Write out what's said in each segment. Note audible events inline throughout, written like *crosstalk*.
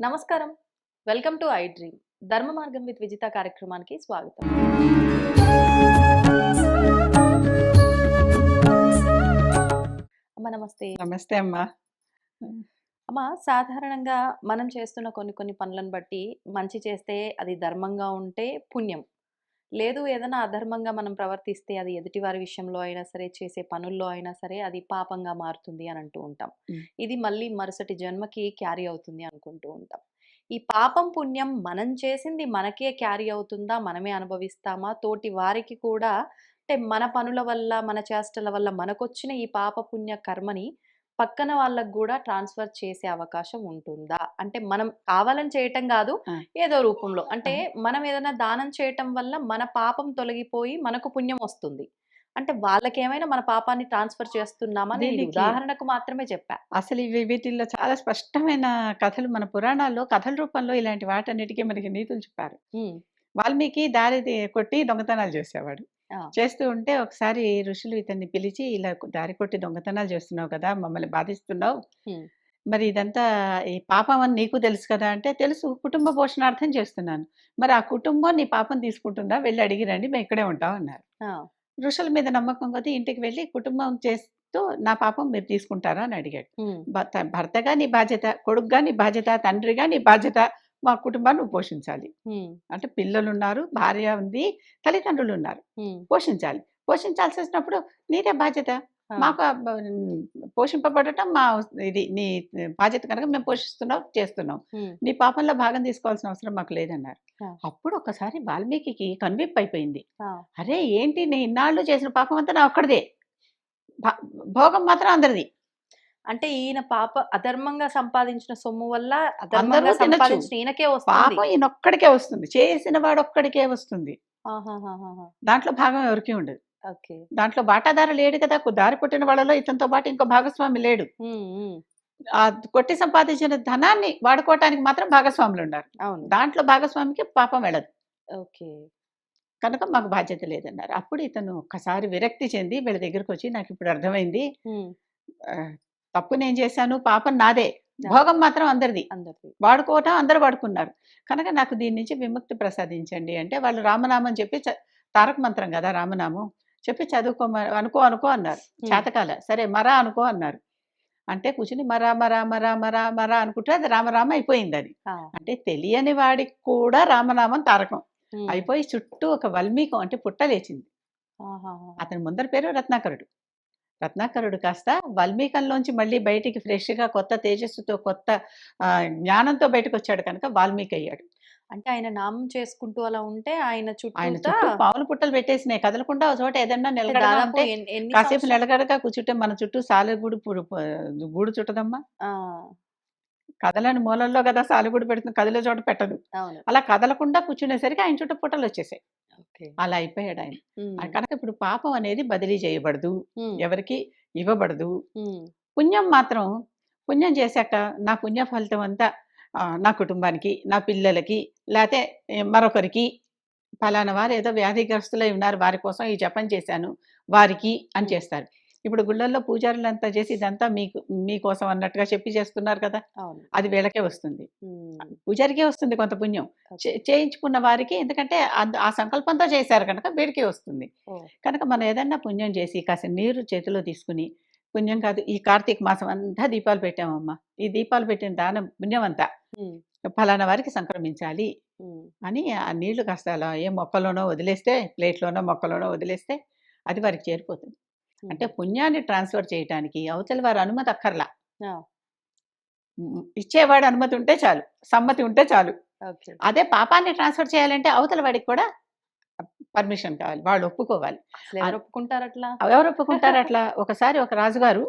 నమస్కారం. Welcome to I dream. ధర్మ మార్గం విత్ విజిత కార్యక్రమానికి స్వాగతం. అమ్మ నమస్తే. నమస్తే అమ్మా. అమ్మ సాధారణంగా మనం చేస్తున్న కొన్ని కొన్ని పనులను బట్టి మంచి చేస్తే అది ధర్మంగా ఉంటే పుణ్యం. లేదు ఏదైనా అధర్మంగా మనం ప్రవర్తిస్తే అది ఎదుటివారి విషయంలో అయినా సరే చేసే పనుల్లో అయినా సరే అది పాపంగా మారుతుంది అని అంటూ ఉంటాం. ఇది మళ్ళీ మరుసటి జన్మకి క్యారీ అవుతుంది అనుకుంటూ ఉంటాం. ఈ పాపం పుణ్యం మనం చేసింది మనకే క్యారీ అవుతుందా మనమే అనుభవిస్తామా? తోటి వారికి కూడా అంటే మన పనుల వల్ల మన చేష్టల వల్ల మనకొచ్చిన ఈ పాప పుణ్య కర్మని పక్కన వాళ్ళకు కూడా ట్రాన్స్ఫర్ చేసే అవకాశం ఉంటుందా? అంటే మనం కావాలని చేయటం కాదు. ఏదో రూపంలో. అంటే మనం ఏదైనా దానం చేయటం వల్ల మన పాపం తొలగిపోయి మనకు పుణ్యం వస్తుంది. అంటే వాళ్ళకి ఏమైనా మన పాపాన్ని ట్రాన్స్ఫర్ చేస్తున్నామా నేను ఉదాహరణకు మాత్రమే చెప్పా. అసలు ఇవి వీటిల్లో చాలా స్పష్టమైన కథలు మన పురాణాల్లో కథల రూపంలో ఇలాంటి వాటన్నిటికీ మనకి నీతులు చెప్పారు. వాల్మీకి దారి కొట్టి దొంగతనాలు చేసేవాడు. చేస్తూ ఉంటే ఒకసారి ఋషులు ఇతన్ని పిలిచి ఇలా దారి కొట్టి దొంగతనాలు చేస్తున్నావు కదా! మమ్మల్ని బాధిస్తున్నావు. మరి ఇదంతా ఈ పాపం అని నీకు తెలుసు కదా! అంటే తెలుసు. కుటుంబ పోషణార్థం చేస్తున్నాను. మరి ఆ కుటుంబం నీ పాపం తీసుకుంటుందా? వెళ్ళి అడిగిరండి మేము ఇక్కడే ఉంటాం అన్నారు. ఋషుల మీద నమ్మకం కొద్దీ ఇంటికి వెళ్ళి కుటుంబం చేస్తూ నా పాపం మీరు తీసుకుంటారా? అని అడిగాడు. భర్తగా నీ బాధ్యత కొడుకుగా నీ బాధ్యత తండ్రిగా నీ బాధ్యత మా కుటుంబాన్ని నువ్వు పోషించాలి అంటే పిల్లలు ఉన్నారు భార్య ఉంది తల్లిదండ్రులు ఉన్నారు పోషించాలి. పోషించాల్సి వచ్చినప్పుడు నీదే బాధ్యత. మాకు పోషింపబడటం మా ఇది నీ బాధ్యత కనుక మేము పోషిస్తున్నాం చేస్తున్నాం. నీ పాపంలో భాగం తీసుకోవాల్సిన అవసరం మాకు లేదన్నారు. అప్పుడు ఒకసారి వాల్మీకి కన్విప్ అయిపోయింది. అరే ఏంటి నేను ఇన్నాళ్ళు చేసిన పాపం అంతా నా ఒక్కడిదే. భోగం మాత్రం అందరిది. అంటే ఈయన పాప అధర్మంగా సంపాదించిన సొమ్ము వల్ల అధర్మంగా. సంపాదించిన ఈయనకే వస్తుంది. పాపం ఈయనొక్కడికే వస్తుంది. చేసిన వాడు ఒక్కడికే వస్తుంది. దాంట్లో భాగం ఎవరికి ఉండదు. దాంట్లో బాటాదార లేడు కదా. దారి పుట్టిన వాళ్ళలో ఇతనితో పాటు ఇంకో భాగస్వామి లేడు. ఆ కొట్టి సంపాదించిన ధనాన్ని వాడుకోవటానికి మాత్రం భాగస్వాములు ఉన్నారు అవును. దాంట్లో భాగస్వామికి పాపం వెళ్ళదు. ఓకే. కనుక మాకు బాధ్యత లేదన్నారు. అప్పుడు ఇతను ఒక్కసారి విరక్తి చెంది వీళ్ళ దగ్గరకు వచ్చి నాకు ఇప్పుడు అర్థమైంది తప్పు నేను చేశాను పాపం నాదే. భోగం మాత్రం అందరిది. అందరిది. వాడుకోవటం అందరు వాడుకున్నారు. కనుక నాకు దీని నుంచి విముక్తి ప్రసాదించండి అంటే వాళ్ళు రామనామం చెప్పి తారక మంత్రం కదా రామనామం చెప్పి చదువుకోమ అనుకో అనుకో అన్నారు. చేతకాల. సరే మరా అనుకో అన్నారు. అంటే కూర్చుని మరా మరా మరా మరా మరా అనుకుంటే అది రామరామ అయిపోయింది అది. అంటే తెలియని వాడికి కూడా రామనామం తారకం. అయిపోయి చుట్టూ ఒక వల్మీకం అంటే పుట్ట లేచింది. ఆహాహా. అతని ముందర పేరు రత్నాకరుడు. రత్నాకరుడు కాస్త వల్మీకంలోంచి మళ్ళీ బయటికి ఫ్రెష్గా కొత్త తేజస్సుతో కొత్త జ్ఞానంతో బయటకు వచ్చాడు కనుక వాల్మీకి అయ్యాడు అంటే ఆయన నామం చేసుకుంటూ అలా ఉంటే ఆయన ఆయన చుట్టూ పాముల పుట్టలు పెట్టేసినాయి. కదలకుండా ఒక చోట ఏదన్నా ఎన్ని కాసేపు? నిలకడగా కూర్చుంటే మన చుట్టూ సాలెగూడు గూడు చుట్టదమ్మా? కదలని మూలల్లో కదా సాలెగూడు పెడుతుంది కదిలే చోట పెట్టదు. అలా కదలకుండా కూర్చునేసరికి ఆయన చుట్టూ పుట్టలు వచ్చేసాయి. అలా అయిపోయాడు ఆయన. కనుక ఇప్పుడు పాపం అనేది బదిలీ చేయబడదు ఎవరికి ఇవ్వబడదు. పుణ్యం మాత్రం పుణ్యం చేశాక నా పుణ్య ఫలితం అంతా నా కుటుంబానికి నా పిల్లలకి లేకపోతే మరొకరికి ఫలానా వారు ఏదో వ్యాధిగ్రస్తులై ఉన్నారు వారి కోసం ఈ జపం చేశాను వారికి అని. చేస్తారు. ఇప్పుడు గుళ్ళల్లో పూజారులంతా చేసి ఇదంతా మీకు మీకోసం అన్నట్టుగా చెప్పి చేస్తున్నారు కదా అది వీళ్ళకే వస్తుంది. పూజారికే వస్తుంది కొంత పుణ్యం. చేయించుకున్న వారికి ఎందుకంటే ఆ సంకల్పంతో చేశారు కనుక వీడికి వస్తుంది. కనుక మనం ఏదన్నా పుణ్యం చేసి కాస్త నీరు చేతిలో తీసుకుని పుణ్యం కాదు ఈ కార్తీక మాసం అంతా దీపాలు పెట్టామమ్మా. ఈ దీపాలు పెట్టిన దానం పుణ్యం అంతా. ఫలానా వారికి సంక్రమించాలి అని ఆ నీళ్ళు కాస్త అలా ఏ మొక్కలోనో వదిలేస్తే ప్లేట్లోనో మొక్కలోనో వదిలేస్తే అది వారికి చేరిపోతుంది. అంటే పుణ్యాన్ని ట్రాన్స్ఫర్ చేయడానికి అవతల వారి అనుమతి అక్కర్లా. ఇచ్చేవాడు అనుమతి ఉంటే చాలు సమ్మతి ఉంటే చాలు. అదే పాపాన్ని ట్రాన్స్ఫర్ చేయాలంటే అవతల వాడికి కూడా పర్మిషన్ కావాలి వాళ్ళు ఒప్పుకోవాలి. ఒప్పుకుంటారు అట్లా ఎవరు ఒప్పుకుంటారు అట్లా *laughs* ఒకసారి ఒక రాజుగారు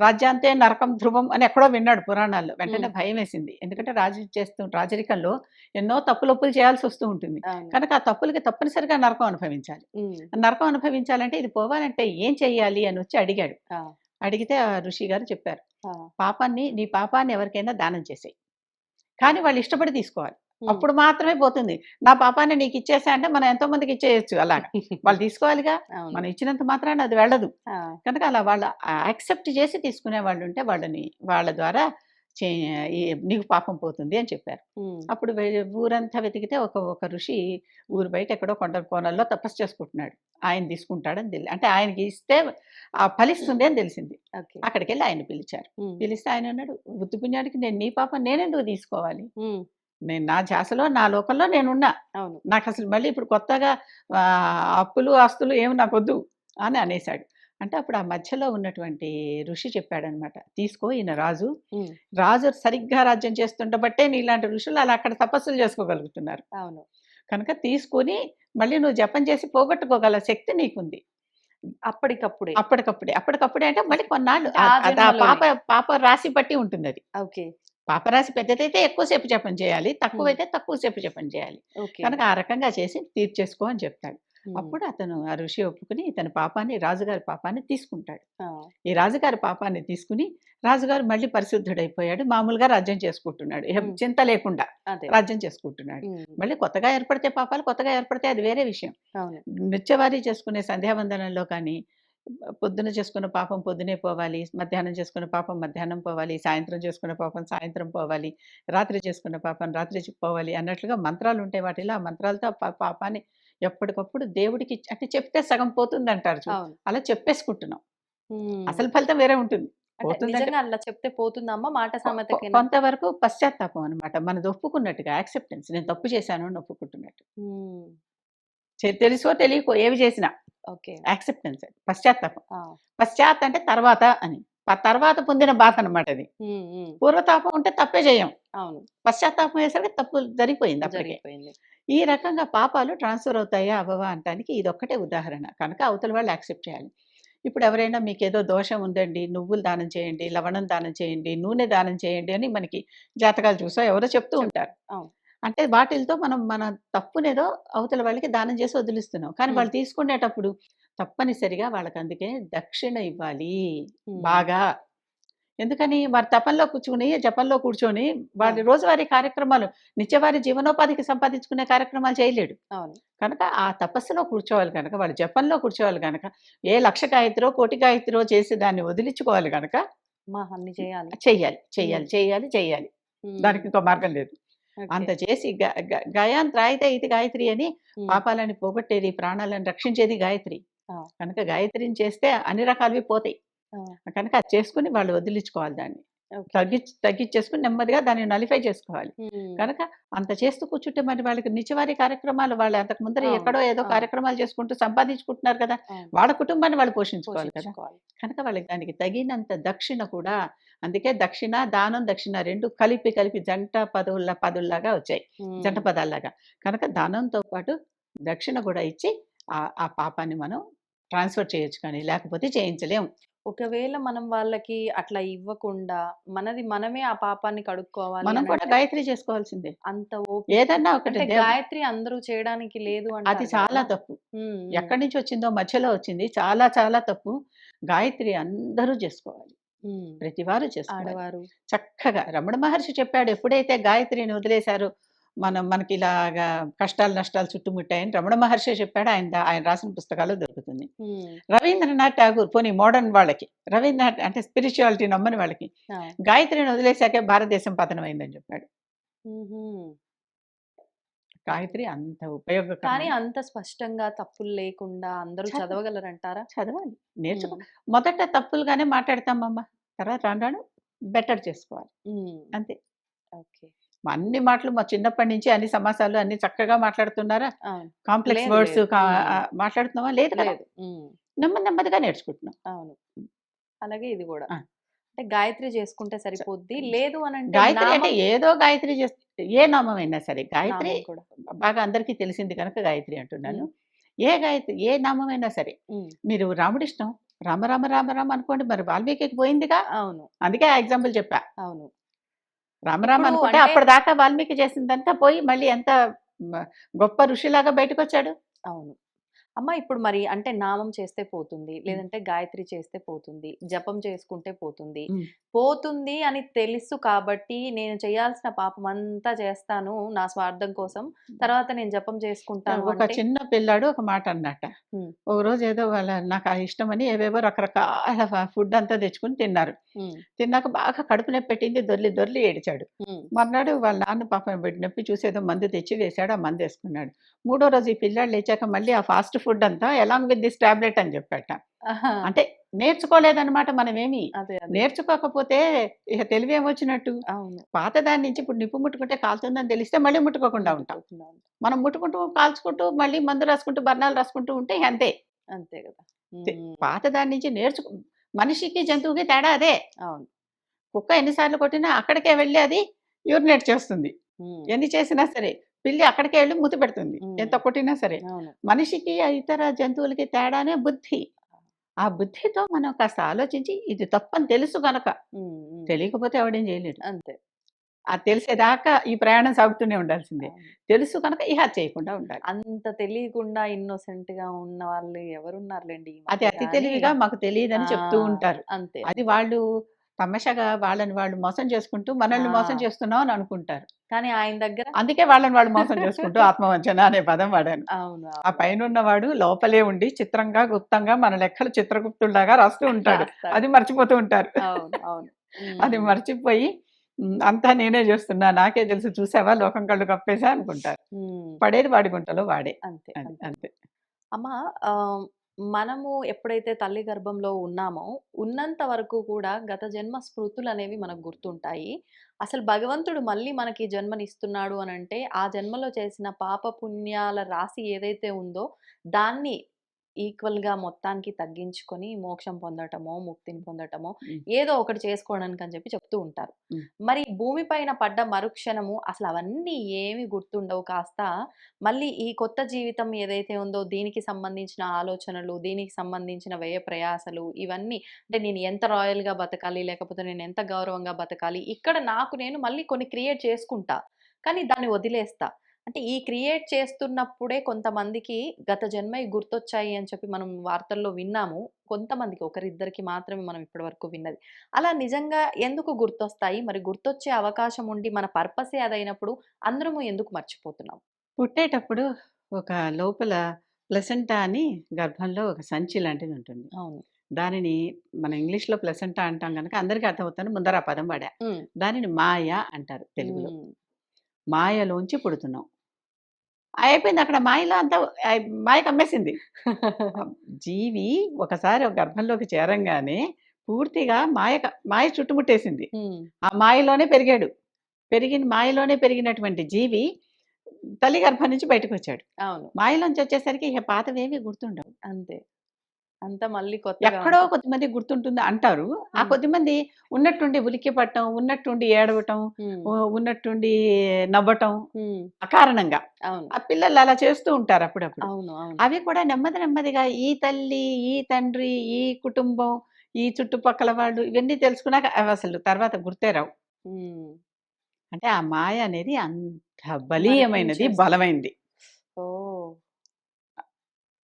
రాజ్యాంతే నరకం ధ్రువం అని ఎక్కడో విన్నాడు పురాణాల్లో. వెంటనే. భయం వేసింది ఎందుకంటే రాజు చేస్తూ రాజరికంలో ఎన్నో తప్పులొప్పులు చేయాల్సి వస్తూ ఉంటుంది. కనుక ఆ తప్పులకి తప్పనిసరిగా నరకం అనుభవించాలి. నరకం అనుభవించాలంటే ఇది పోవాలంటే ఏం చెయ్యాలి అని వచ్చి అడిగాడు. అడిగితే ఆ ఋషి గారు చెప్పారు పాపాన్ని నీ పాపాన్ని ఎవరికైనా దానం చేసేయి. కానీ వాళ్ళు ఇష్టపడి తీసుకోవాలి. అప్పుడు మాత్రమే పోతుంది. నా పాపాన్ని నీకు ఇచ్చేసా అంటే మనం ఎంతో మందికి ఇచ్చేయచ్చు అలాగా. వాళ్ళు *laughs* తీసుకోవాలిగా మనం ఇచ్చినంత మాత్రాన అది వెళ్ళదు. కనుక అలా వాళ్ళ యాక్సెప్ట్ చేసి తీసుకునే వాళ్ళు ఉంటే వాళ్ళని వాళ్ళ ద్వారా నీకు పాపం పోతుంది అని చెప్పారు. అప్పుడు ఊరంతా వెతికితే ఒక ఒక ఋషి ఊరు బయట ఎక్కడో కొండ కోణంలో తపస్సు చేసుకుంటున్నాడు. ఆయన తీసుకుంటాడని తెలియదు అంటే ఆయనకి ఇస్తే ఆ ఫలిస్తుంది అని తెలిసింది. అక్కడికి వెళ్ళి ఆయన పిలిచారు. పిలిస్తే ఆయన అన్నాడు వృత్తి పుణ్యానికి నేను నీ పాపం నేనెందుకు తీసుకోవాలి? నేను నా ధ్యాసలో నా లోకంలో నేనున్నా. అవును. నాకు అసలు మళ్ళీ ఇప్పుడు కొత్తగా అప్పులు ఆస్తులు ఏమి నాకు వద్దు అని అనేశాడు. అంటే అప్పుడు ఆ మధ్యలో ఉన్నటువంటి ఋషి చెప్పాడనమాట తీసుకో ఈయన రాజు. రాజు సరిగ్గా రాజ్యం చేస్తుండబట్టే నీలాంటి ఋషులు అలా అక్కడ తపస్సులు చేసుకోగలుగుతున్నారు. అవును. కనుక తీసుకొని మళ్ళీ నువ్వు జపం చేసి పోగొట్టుకోగల శక్తి నీకుంది. అప్పటికప్పుడే. అప్పటికప్పుడే. అప్పటికప్పుడే అంటే మళ్ళీ కొన్నాళ్ళు. పాప పాప రాశి బట్టి ఉంటుంది అది ఓకే. పాపరాశి పెద్దదైతే ఎక్కువసేపు జపం చేయాలి తక్కువైతే తక్కువసేపు జపం చేయాలి. కనుక ఆ రకంగా చేసి తీర్చేసుకో అని చెప్తాడు. అప్పుడు అతను ఆ ఋషి ఒప్పుకుని తన పాపాన్ని రాజుగారి పాపాన్ని తీసుకుంటాడు. ఈ రాజుగారి పాపాన్ని తీసుకుని రాజుగారు మళ్ళీ పరిశుద్ధుడైపోయాడు మామూలుగా రాజ్యం చేసుకుంటున్నాడు. చింత లేకుండా రాజ్యం చేసుకుంటున్నాడు. మళ్ళీ కొత్తగా ఏర్పడితే పాపాలు కొత్తగా ఏర్పడితే అది వేరే విషయం. నిత్యవారీ చేసుకునే సంధ్యావందనంలో కానీ పొద్దున చేసుకున్న పాపం పొద్దునే పోవాలి మధ్యాహ్నం చేసుకున్న పాపం మధ్యాహ్నం పోవాలి సాయంత్రం చేసుకున్న పాపం సాయంత్రం పోవాలి రాత్రి చేసుకున్న పాపం రాత్రి పోవాలి అన్నట్లుగా మంత్రాలు ఉంటాయి వాటిలో. ఆ మంత్రాలతో పాపాన్ని ఎప్పటికప్పుడు దేవుడికి అంటే చెప్తే సగం పోతుంది అంటారు అలా చెప్పేసుకుంటున్నాం. అసలు ఫలితం వేరే ఉంటుంది. అలా చెప్తే పోతుందమ్మా మాట సామెతకి కొంతవరకు పశ్చాత్తాపం అనమాట మనది ఒప్పుకున్నట్టుగా యాక్సెప్టెన్స్. నేను తప్పు చేశాను అని ఒప్పుకుంటున్నట్టు. తెలుసో తెలియకో ఏవి చేసినా. ఓకే. యాక్సెప్టెన్స్. పశ్చాత్తాపం. పశ్చాత్ అంటే తర్వాత అని. తర్వాత పొందిన బాధ అనమాట అది. పూర్వతాపం ఉంటే తప్పే చేయం అవును. పశ్చాత్తాపం అయ్యేసరికి తప్పు జరిగిపోయింది అప్పటికే. ఈ రకంగా పాపాలు ట్రాన్స్ఫర్ అవుతాయా అవ్వవా అంటానికి ఇది ఒక్కటే ఉదాహరణ. కనుక అవతల వాళ్ళు యాక్సెప్ట్ చేయాలి. ఇప్పుడు ఎవరైనా మీకు ఏదో దోషం ఉందండి నువ్వులు దానం చేయండి లవణం దానం చేయండి నూనె దానం చేయండి అని మనకి జాతకాలు చూసా ఎవరో చెప్తూ చెప్- ఉంటారు. అంటే వాటిలతో మనం మన తప్పునేదో అవతల వాళ్ళకి దానం చేసి వదిలిస్తున్నాం. కానీ. వాళ్ళు తీసుకునేటప్పుడు తప్పనిసరిగా వాళ్ళకి అందుకే దక్షిణ ఇవ్వాలి. బాగా. ఎందుకని వారి తపంలో కూర్చుని జపంలో కూర్చొని వారి. రోజువారీ కార్యక్రమాలు నిత్యవారి జీవనోపాధికి సంపాదించుకునే కార్యక్రమాలు చేయలేడు. కనుక ఆ తపస్సులో కూర్చోవాలి కనుక వాడు జపంలో కూర్చోవాలి కనుక ఏ లక్ష గాయత్రో కోటి గాయత్రో చేసి దాన్ని వదిలించుకోవాలి కనుక చేయాలి. చెయ్యాలి చెయ్యాలి చెయ్యాలి చెయ్యాలి దానికి ఇంకో మార్గం లేదు. అంత చేసి గయాన్ త్రాయితే ఇది గాయత్రి అని పాపాలని పోగొట్టేది ప్రాణాలను రక్షించేది గాయత్రి. కనుక గాయత్రిని చేస్తే అన్ని రకాలవి పోతాయి. కనుక అది చేసుకుని వాళ్ళు వదిలించుకోవాలి దాన్ని. తగ్గి తగ్గించేసుకుని నెమ్మదిగా దాన్ని నలిఫై చేసుకోవాలి. కనుక అంత చేస్తూ కూర్చుంటే మరి వాళ్ళకి నిత్యవారీ కార్యక్రమాలు వాళ్ళు అంతకు ముందర ఎక్కడో ఏదో. కార్యక్రమాలు చేసుకుంటూ సంపాదించుకుంటున్నారు కదా వాళ్ళ కుటుంబాన్ని వాళ్ళు పోషించుకోవాలి కదా. పోషించుకోవాలి. కనుక వాళ్ళకి దానికి తగినంత దక్షిణ కూడా అందుకే దక్షిణ దానం దక్షిణ రెండు కలిపి కలిపి జంట పదవుల పదుల్లాగా వచ్చాయి. జంట పదాల్లాగా. కనుక దానంతో పాటు దక్షిణ కూడా ఇచ్చి ఆ ఆ పాపాన్ని మనం ట్రాన్స్ఫర్ చేయొచ్చు కానీ లేకపోతే చేయించలేం. ఒకవేళ మనం వాళ్ళకి అట్లా ఇవ్వకుండా మనది మనమే ఆ పాపాన్ని కడుక్కోవాలి మనం కూడా గాయత్రి చేసుకోవాల్సిందే. అంత ఏదన్నా ఒకటి గాయత్రి అందరూ చేయడానికి లేదు అది చాలా. తప్పు. ఎక్కడి నుంచి వచ్చిందో మధ్యలో వచ్చింది. చాలా చాలా తప్పు. గాయత్రి అందరూ చేసుకోవాలి. ఉమ్, ప్రతి వారు చేసుకోవాలి ఆడవారు. చక్కగా రమణ మహర్షి చెప్పాడు ఎప్పుడైతే గాయత్రిని వదిలేశారో మనం మనకి ఇలాగా కష్టాలు నష్టాలు చుట్టుముట్టాయని రమణ మహర్షి చెప్పాడు ఆయన ఆయన రాసిన పుస్తకాలు దొరుకుతుంది. రవీంద్రనాథ్ ఠాగూర్ పోనీ మోడర్న్ వాళ్ళకి రవీంద్రనాథ్ అంటే స్పిరిచువాలిటీ నమ్మని వాళ్ళకి గాయత్రిని వదిలేశాకే భారతదేశం పతనమైందని చెప్పాడు. ఉహుం. గాయత్రి అంత కానీ ఉపయోగకరం అంత స్పష్టంగా తప్పులు లేకుండా అందరూ చదవ- చదవగలరంటారా? చదవాలి. నేర్చుకో మొదట తప్పులుగానే మాట్లాడతామమ్మ. తర్వాత రాను రాను బెటర్ చేసుకోవాలి. అంతే. ఓకే. మా అన్ని మాటలు మా చిన్నప్పటి నుంచి అన్ని సమాసాలు అన్ని చక్కగా మాట్లాడుతున్నారా? Complex words. మాట్లాడుతున్నావా? లేదు లేదు. నెమ్మది నెమ్మదిగా నేర్చుకుంటున్నాం. అవును. అలాగే ఇది కూడా. అంటే గాయత్రి చేసుకుంటే సరిపోద్ది. లేదు అని అంటే గాయత్రి అంటే ఏదో గాయత్రి చేస్తే ఏ నామం అయినా సరే గాయత్రి బాగా అందరికీ తెలిసింది కనుక గాయత్రి అంటున్నాను. ఏ గాయత్రి ఏ నామం అయినా సరే మీరు రాముడి ఇష్టం రామ రామ రామ రామ అనుకోండి మరి వాల్మీకి పోయిందిగా. అవును. అందుకే ఆ ఎగ్జాంపుల్ చెప్పా. అవును. రామ రామ అనుకుంటే అప్పటిదాకా వాల్మీకి చేసిందంతా పోయి మళ్ళీ ఎంత గొప్ప ఋషిలాగా బయటకు వచ్చాడు అవును. అమ్మ ఇప్పుడు మరి అంటే నామం చేస్తే పోతుంది. లేదంటే గాయత్రి చేస్తే పోతుంది. జపం చేసుకుంటే పోతుంది. పోతుంది అని తెలుసు కాబట్టి నేను చేయాల్సిన పాపమంతా చేస్తాను నా స్వార్థం కోసం. తర్వాత నేను జపం చేసుకుంటాను ఒక చిన్న పిల్లాడు ఒక మాట అన్నట్ట. హ్మ్. ఒకరోజు ఏదో వాళ్ళ నాకు ఆ ఇష్టమని ఏవేవో రకరకాల ఫుడ్ అంతా తెచ్చుకొని తిన్నారు. తిన్నాక బాగా కడుపు నొప్పి పెట్టింది. దొర్లి దొర్లి ఏడిచాడు. మర్నాడు వాళ్ళ నాన్న పాపం నొప్పి చూసి ఏదో మందు తెచ్చి వేశాడు. ఆ మందేసుకున్నాడు. మూడో రోజు ఈ పిల్లాడు లేచాక మళ్ళీ ఆ ఫాస్ట్ ఫుడ్ అంతా అలాంగ్ విత్ దిస్ టాబ్లెట్ అని చెప్పాట. అంటే నేర్చుకోలేదన్నమాట మనమేమి. అదే. అదే. నేర్చుకోకపోతే ఇక తెలివేమొచ్చినట్టు? అవును. పాత దాని నుంచి ఇప్పుడు నిప్పు ముట్టుకుంటే కాలుతుందని తెలిస్తే మళ్ళీ ముట్టుకోకుండా ఉంటాం. మనం ముట్టుకుంటూ, కాల్చుకుంటూ, మళ్ళీ మందు రాసుకుంటూ, బర్ణాలు రాసుకుంటూ ఉంటే అంతే. అంతే కదా! పాత దాని నుంచి నేర్చుకో మనిషికి, జంతువుకి తేడా అదే. అవును. కుక్క ఎన్ని సార్లు కొట్టినా అక్కడికే వెళ్ళి అది యూరినేట్ చేస్తుంది. ఎన్ని చేసినా సరే. పిల్లి అక్కడికే వెళ్ళి మూతి పెడుతుంది. ఎంత. కొట్టినా సరే. మనిషికి, ఆ ఇతర జంతువులకి తేడానే బుద్ధి. ఆ బుద్ధితో మనం కాస్త ఆలోచించి ఇది తప్పని తెలుసు గనక. తెలియకపోతే ఎవడేం చేయలేడు. అంతే. అది తెలిసేదాకా ఈ ప్రయాణం సాగుతూనే ఉండాల్సిందే. తెలుసు కనుక ఇహ చేయకుండా ఉండాలి. అంత తెలియకుండా ఇన్నోసెంట్‌గా ఉన్న వాళ్ళు ఎవరున్నారులెండి అది అతి తెలివిగా మాకు ఆ! తెలీదని చెప్తూ ఉంటారు. అంతే. అది వాళ్ళు తమాషాగా వాళ్ళని వాళ్ళు మోసం చేసుకుంటూ మనల్ని మోసం ఆ! చేస్తున్నాం అని అనుకుంటారు. కానీ ఆయన దగ్గర అందుకే వాళ్ళని వాళ్ళు మోసం చేసుకుంటూ *laughs* ఆత్మవంచన అనే పదం వాడాను. అవును. ఆ అవును. పైనున్నవాడు లోపలే ఉండి చిత్రంగా, గుప్తంగా మన లెక్కలు చిత్రగుప్తుడిలాగా రాస్తూ ఉంటాడు. అది మర్చిపోతూ ఉంటారు. *laughs* అది. మర్చిపోయి. అంతా నేనే చేస్తున్నా. నాకే తెలుసు చూసావా లోకం కళ్ళు కప్పేసా అనుకుంటారు. పడేది వాడి గుంటలో వాడే. అంతే. అంతే. అంతే. అమ్మ మనము ఎప్పుడైతే తల్లి గర్భంలో ఉన్నామో, ఉన్నంత వరకు కూడా గత జన్మ స్మృతులనేవి మనకు గుర్తుంటాయి. అసలు భగవంతుడు మళ్ళీ మనకి జన్మనిస్తున్నాడు అనంటే, ఆ జన్మలో చేసిన పాప పుణ్యాల రాశి ఏదైతే ఉందో, దాన్ని ఈక్వల్‌గా మొత్తానికి తగ్గించుకొని మోక్షం పొందటమో, ముక్తిని పొందటమో. ఏదో ఒకటి చేసుకోవడానికని చెప్పి చెప్తూ ఉంటారు. హ్మ్. మరి భూమి పైన పడ్డ మరుక్షణము అసలు అవన్నీ ఏమి గుర్తుండవు కాస్త మళ్ళీ ఈ కొత్త జీవితం ఏదైతే ఉందో దీనికి సంబంధించిన ఆలోచనలు, దీనికి సంబంధించిన వ్యయ ప్రయాసలు ఇవన్నీ అంటే నేను ఎంత రాయల్‌గా బతకాలి, లేకపోతే నేను ఎంత గౌరవంగా బతకాలి, ఇక్కడ నాకు నేను మళ్ళీ కొన్ని క్రియేట్ చేసుకుంటా. కానీ దాన్ని వదిలేస్తా. అంటే ఈ క్రియేట్ చేస్తున్నప్పుడే కొంతమందికి గత జన్మయి గుర్తొచ్చాయి అని చెప్పి మనం వార్తల్లో విన్నాము. కొంతమందికి ఒకరిద్దరికి మాత్రమే మనం ఇప్పటి వరకు విన్నది. అలా నిజంగా ఎందుకు గుర్తొస్తాయి? మరి గుర్తొచ్చే అవకాశం ఉండి మన పర్పసే అదైనప్పుడు అందరము ఎందుకు మర్చిపోతున్నాం? పుట్టేటప్పుడు ఒక లోపల ప్లసెంటా అని గర్భంలో ఒక సంచి లాంటిది ఉంటుంది. అవును. దానిని మన ఇంగ్లీష్‌లో ప్లసెంటా అంటాం గనక అందరికీ అర్థమవుతుందని ముందర పదం. హ్మ్. దానిని మాయ అంటారు తెలుగులో. మాయలోంచి పుడుతున్నాం. అయిపోయింది అక్కడ మాయలో అంతా మాయ కమ్మేసింది. *laughs* జీవి ఒకసారి ఒక గర్భంలోకి చేరంగానే పూర్తిగా మాయ మాయ చుట్టుముట్టేసింది. ఆ మాయలోనే పెరిగాడు. పెరిగిన మాయలోనే పెరిగినటువంటి జీవి తల్లి గర్భం నుంచి బయటకొచ్చాడు. అవును. మాయలోంచి వచ్చేసరికి ఇక పాతవేమీ గుర్తుండవు. అంతే. అంతా మళ్ళీ కొత్తగా ఎక్కడో ఉంటుంది. కొద్దిమందికి గుర్తుంటుంది అంటారు. ఆ. కొద్దిమంది ఉన్నట్టుండి ఉలిక్కి పడటం, ఉన్నట్టుండి ఏడవటం, ఉన్నట్టుండి నవ్వటం. అకారణంగా. ఆ పిల్లలు అలా చేస్తూ ఉంటారు అప్పుడప్పుడు. అవి కూడా నెమ్మది నెమ్మదిగా ఈ తల్లి, ఈ తండ్రి, ఈ కుటుంబం, ఈ చుట్టుపక్కల వాళ్ళు ఇవన్నీ తెలుసుకున్నాక అవసలు తర్వాత గుర్తే రావు. అంటే ఆ మాయ అనేది అంత బలీయమైనది. బలమైంది.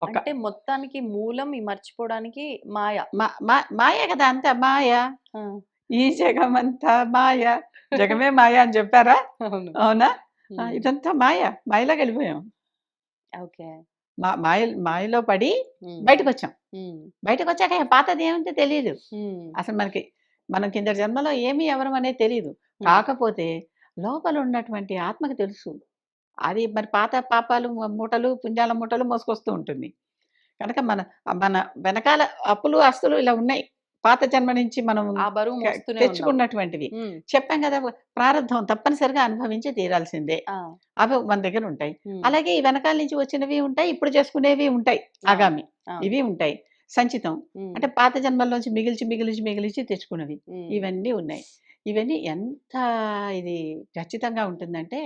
అంటే మొత్తానికి మూలం ఈ మర్చిపోవడానికి మాయ. మాయే కదా అంతా మాయ. ఈ జగమంతా మాయ. జగమే మాయ అని చెప్పారా? అవును. ఇదంతా మాయ. మాయలోకెళ్ళిపోయాం. ఓకే. మా మాయ మాయలో పడి హ్మ్. బయటకొచ్చాం. హ్మ్. బయటకొచ్చాక ఇక పాతది ఏముందో తెలీదు. హ్మ్. అసలు మనకి మనం కిందటి జన్మలో ఏమి ఎవరం అనేది. హ్మ్. కాకపోతే లోపల ఉన్నటువంటి ఆత్మకి తెలుసు. అది మరి పాత పాపాలు మూటలు, పుణ్యాల మూటలు మోసుకొస్తూ ఉంటుంది. కనుక మన మన వెనకాల అప్పులు, ఆస్తులు ఇలా ఉన్నాయి. పాత జన్మ నుంచి మనం. తెచ్చుకున్నటువంటివి. చెప్పాం కదా! ప్రారంధం తప్పనిసరిగా అనుభవించి తీరాల్సిందే. అవి మన దగ్గర ఉంటాయి. అలాగే ఈ వెనకాల నుంచి వచ్చినవి ఉంటాయి. ఇప్పుడు చేసుకునేవి ఉంటాయి. ఆగామి. ఇవి ఉంటాయి. సంచితం. అంటే పాత జన్మల్లోంచి మిగిల్చి, మిగిల్చి, మిగిల్చి తెచ్చుకున్నవి. ఇవన్నీ ఉన్నాయి. ఇవన్నీ ఎంత ఇది ఖచ్చితంగా ఉంటుందంటే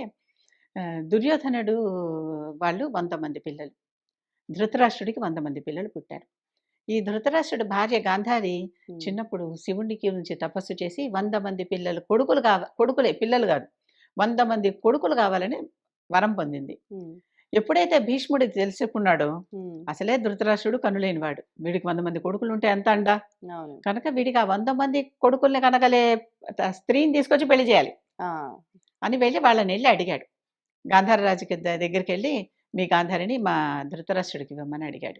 దుర్యోధనుడు వాళ్ళు 100 మంది పిల్లలు. ధృతరాష్ట్రుడికి 100 మంది పిల్లలు పుట్టారు. ఈ ధృతరాష్ట్రుడి భార్య గాంధారి. చిన్నప్పుడు శివునికి నుంచి తపస్సు చేసి 100 మంది పిల్లలు కొడుకులు కావ కొడుకులే పిల్లలు కాదు. 100 మంది కొడుకులు కావాలని వరం పొందింది. ఎప్పుడైతే భీష్ముడు తెలుసుకున్నాడో. అసలే ధృతరాష్ట్రుడు కనులేనివాడు వీడికి వంద మంది కొడుకులు ఉంటే ఎంత అండా. కనుక వీడికి ఆ వంద మంది కొడుకుల్ని కనగలే త- స్త్రీని తీసుకొచ్చి పెళ్ళి చేయాలి! అని వెళ్ళి వాళ్ళని వెళ్ళి అడిగాడు గాంధార రాజుకి ద- దగ్గరికి వెళ్ళి మీ గాంధారిని మా ధృతరాష్ట్రుడికి ఇవ్వమని అడిగాడు.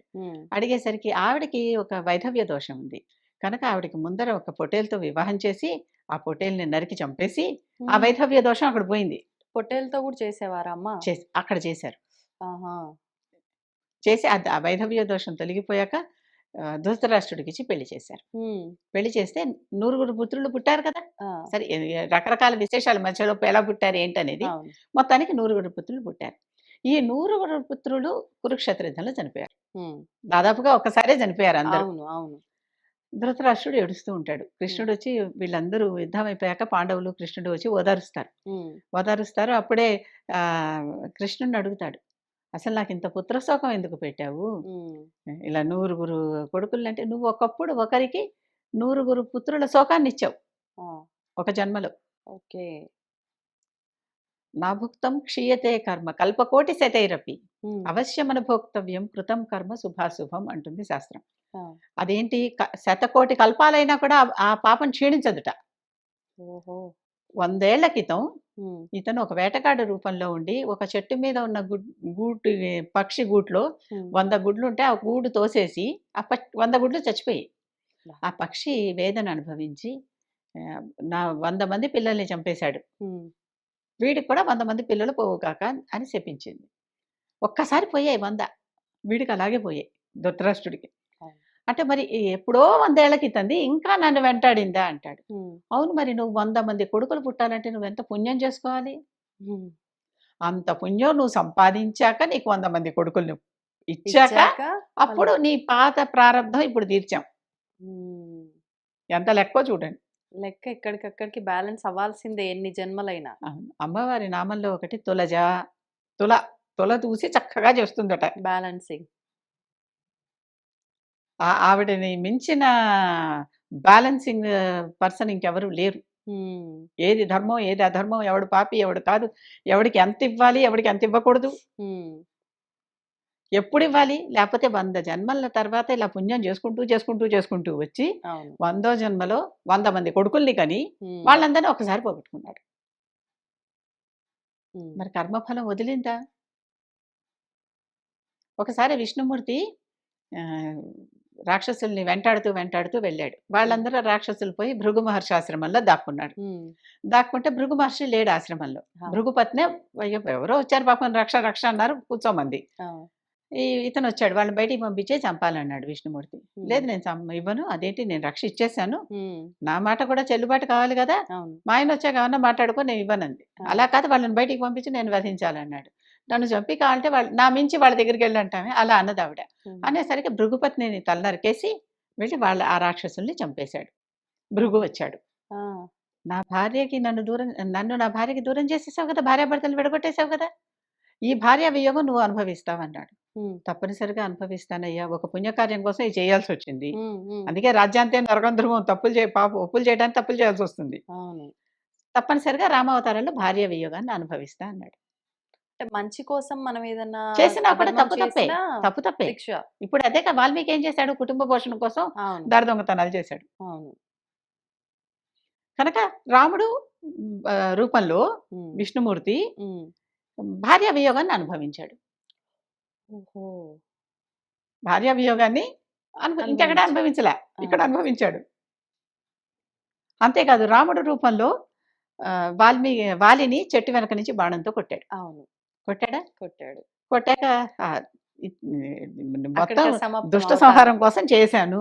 అడిగేసరికి ఆవిడకి ఒక వైధవ్య దోషం ఉంది కనుక ఆవిడకి ముందర ఒక పొటేల్తో వివాహం చేసి ఆ పొటేల్ని నరికి చంపేసి ఆ. వైధవ్య దోషం అక్కడ పోయింది పొట్టేలుతో కూడా చేసేవారా అమ్మ? చేసి అక్కడ చేశారు! చేసి ఆ వైధవ్య దోషం తొలగిపోయాక ధృతరాష్ట్రుడికి ఇచ్చి పెళ్ళి చేశారు. పెళ్ళి చేస్తే నూరుగురు పుత్రులు పుట్టారు కదా! సరే రకరకాల విశేషాలు మధ్యలో ఎలా పుట్టారు ఏంటనేది. మొత్తానికి నూరుగురు పుత్రులు పుట్టారు ఈ నూరుగురు పుత్రులు కురుక్షేత్ర యుద్ధంలో చనిపోయారు. దాదాపుగా ఒకసారే చనిపోయారు అందరూ అవును. ధృతరాష్ట్రుడు ఏడుస్తూ ఉంటాడు కృష్ణుడు వచ్చి వీళ్ళందరూ యుద్ధం అయిపోయాక పాండవులు కృష్ణుడు వచ్చి ఓదారుస్తారు. ఓదారుస్తారు అప్పుడే ఆ కృష్ణుడిని అడుగుతాడు అసలు నాకు ఇంత పుత్రశోకం ఎందుకు పెట్టావు. ఇలా నూరుగురు కొడుకులు అంటే నువ్వు ఒకప్పుడు ఒకరికి నూరుగురు పుత్రుల శోకాన్ని ఇచ్చావు! ఒక జన్మలో ఓకే. నా భుక్తం క్షీయతే కర్మ కల్పకోటి శతైరపి హ్మ్. అవశ్యమనుభోక్తవ్యం కృతం కర్మ శుభాశుభం అంటుంది శాస్త్రం! అదేంటి శతకోటి కల్పాలైనా కూడా ఆ- పాపం క్షీణించదుట ఓహో! వందేళ్ళ క్రితం. ఇతను ఒక వేటగాడు రూపంలో ఉండి ఒక చెట్టు మీద ఉన్న గుడ్ గూటి పక్షి గూట్లో. వంద గుడ్లు ఉంటే ఆ గూడు తోసేసి ఆ ప వంద గుడ్లు చచ్చిపోయి. ఆ పక్షి వేదన అనుభవించి నా వంద మంది పిల్లల్ని చంపేశాడు. వీడికి కూడా వంద మంది పిల్లలు పోవు కాక అని చెప్పించింది ఒక్కసారి పోయాయి వంద వీడికి అలాగే పోయాయి ధృతరాష్ట్రుడికి. అంటే మరి ఎప్పుడో వందేళ్ళ క్రితంది ఇంకా నన్ను వెంటాడిందా అంటాడు. అవును మరి నువ్వు వంద మంది కొడుకులు పుట్టాలంటే నువ్వు ఎంత పుణ్యం చేసుకోవాలి. అంత పుణ్యం నువ్వు సంపాదించాక నీకు వంద మంది కొడుకులు ఇచ్చాక అప్పుడు నీ పాత ప్రారంధం ఇప్పుడు తీర్చాం. ఎంత లెక్కో చూడండి లెక్క ఎక్కడికక్కడికి బ్యాలెన్స్ అవ్వాల్సిందే ఎన్ని జన్మలైనా. అమ్మవారి నామంలో ఒకటి తులజ తుల తుల తూసి చక్కగా చేస్తుందట బ్యాలెన్సింగ్. ఆ- ఆవిడని మించిన బ్యాలెన్సింగ్ పర్సన్ ఇంకెవరు లేరు. ఏది ధర్మం ఏది అధర్మం ఎవడు పాపి ఎవడు కాదు ఎవడికి ఎంత ఇవ్వాలి ఎవడికి ఎంత ఇవ్వకూడదు. ఎప్పుడు ఇవ్వాలి లేకపోతే వంద జన్మల తర్వాత ఇలా పుణ్యం చేసుకుంటూ చేసుకుంటూ చేసుకుంటూ వచ్చి. వందో జన్మలో వంద మంది కొడుకుల్ని కని. వాళ్ళందరినీ ఒకసారి పోగొట్టుకున్నాడు. మరి కర్మఫలం వదిలిందా ఒకసారి విష్ణుమూర్తి రాక్షసుల్ని వెంటాడుతూ వెంటాడుతూ వెళ్ళాడు వాళ్ళందరూ రాక్షసులు పోయి భృగు మహర్షి ఆశ్రమంలో దాక్కున్నాడు. దాక్కుంటే భృగు మహర్షి లేడు ఆశ్రమంలో! భృగుపత్నే అయ్యో ఎవరో వచ్చారు పాపం రక్ష రక్ష అన్నారు కూర్చోమంది! ఈ ఇతను వచ్చాడు వాళ్ళని బయటికి పంపించే చంపాలన్నాడు విష్ణుమూర్తి. లేదు నేను ఇవ్వను అదేంటి నేను రక్ష ఇచ్చేసాను. నా మాట కూడా చెల్లుబాటు కావాలి కదా. మా ఆయన వచ్చాక ఏమన్నా మాట్లాడుకో నేను ఇవ్వనంది! అలా కాదు వాళ్ళని బయటికి పంపించి నేను వధించాలన్నాడు నన్ను చంపి కావాలంటే వాళ్ళు నా మించి వాళ్ళ దగ్గరికి వెళ్ళి అంటామే అలా అన్నది ఆవిడ. అనేసరికి భృగుపత్నిని తల నరికేసి వెళ్ళి వాళ్ళ ఆ రాక్షసుల్ని చంపేశాడు భృగు వచ్చాడు! నా భార్యకి నన్ను దూరం నన్ను నా భార్యకి దూరం చేసేసావు కదా భార్యాభర్తలు విడగొట్టేశావు కదా ఈ భార్య వియోగం నువ్వు అనుభవిస్తావు అన్నాడు. తప్పనిసరిగా అనుభవిస్తానయ్యా ఒక పుణ్యకార్యం కోసం ఇది చేయాల్సి వచ్చింది. అందుకే రాజ్యాంతే నరకం తప్పులు చేయ పాప ఒప్పులు చేయడానికి తప్పులు చేయాల్సి వస్తుంది. తప్పనిసరిగా రామావతారంలో భార్య వియోగాన్ని అనుభవిస్తా అన్నాడు మంచి కోసం మనం ఏదన్నా చేసినా కూడా తప్పు తప్పే తప్పు తప్పే శిక్ష. ఇప్పుడు అదే కదా వాల్మీకి ఏం చేశాడు కుటుంబ పోషణ కోసం అవును. దారి దొంగతనాలు చేశాడు అవును. కనుక రాముడు రూపంలో. విష్ణుమూర్తి. భార్య వియోగాన్ని అనుభవించాడు ఓహో! భార్య వియోగాన్ని అనుభ ఇంకెక్కడ. అనుభవించలే ఇక్కడ! అనుభవించాడు అంతేకాదు రాముడు రూపంలో ఆ, వాల్మీ వాలిని చెట్టు వెనక నుంచి బాణంతో కొట్టాడు అవును. కొట్టాడా కొట్టాడు. కొట్టాక మొత్తం దుష్ట. సంహారం కోసం చేశాను.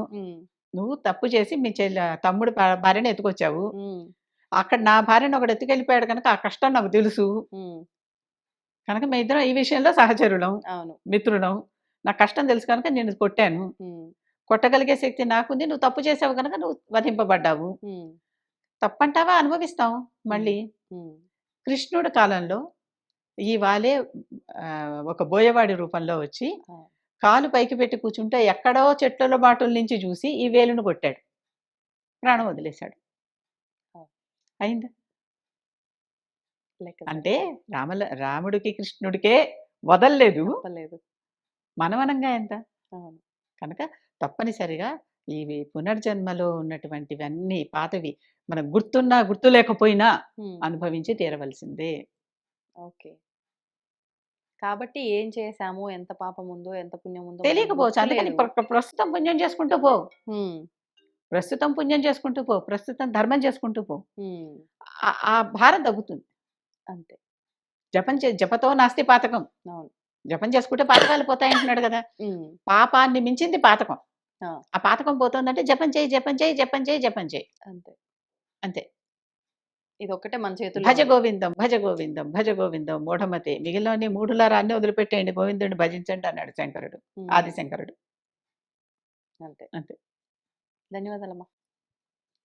నువ్వు తప్పు చేసి మీ చెల్లి తమ్ముడు భార్యని ఎత్తుకొచ్చావు. అక్కడ నా భార్యను ఒకడు ఎత్తుకెళ్ళిపోయాడు కనుక ఆ కష్టం నాకు తెలుసు. కనుక మీ ఇద్దరం ఈ విషయంలో సహచరులం అవును. మిత్రులం నా కష్టం తెలుసు కనుక నేను కొట్టాను. కొట్టగలిగే శక్తి నాకుంది నువ్వు తప్పు చేసావు కనుక నువ్వు వధింపబడ్డావు. తప్పంటావా అనుభవిస్తాం మళ్ళీ. కృష్ణుడి కాలంలో ఈ వాలే ఒక బోయవాడి రూపంలో వచ్చి! కాలు పైకి పెట్టి కూర్చుంటే ఎక్కడో చెట్ల బాటుల నుంచి చూసి ఈ వేలును కొట్టాడు ప్రాణం వదిలేశాడు! అయిందా అంటే. రామల రాముడికి కృష్ణుడికే వదలలేదు. మనమనంగా ఎంత. కనుక తప్పనిసరిగా ఇవి పునర్జన్మలో ఉన్నటువంటివన్నీ పాతవి మనకు గుర్తున్నా గుర్తు లేకపోయినా. అనుభవించి తీరవలసిందే ఓకే. కాబట్టి ఏం చేశాము, ఎంత పాపం ఉందో, ఎంత పుణ్యం ఉందో తెలియకపోవచ్చు అందుకని. ప్ర- ప్రస్తుతం పుణ్యం చేసుకుంటూ పో. ప్రస్తుతం పుణ్యం చేసుకుంటూ పో ప్రస్తుతం ధర్మం చేసుకుంటూ పో. ఆ- ఆ భారం తగ్గుతుంది అంతే. జపం చే జపతో నాస్తి పాతకం అవును. జపం చేసుకుంటే పాతకాలు పోతాయి అంటున్నాడు కదా. పాపాన్ని మించింది పాతకం ఆ. ఆ పాతకం పోతుందంటే జపం చేయి జపం చేయి జపం చేయి జపం చేయి అంతే. అంతే ఇదొక్కటే మన చేతుల్లో భజ. గోవిందం భజ గోవిందం భజ గోవిందం మూఢమతే మిగిలిన మూఢులారా అన్ని వదిలిపెట్టేయండి గోవిందుడిని భజించండి అన్నాడు శంకరుడు. ఆది శంకరుడు అంతే. అంతే ధన్యవాదాలమ్మా.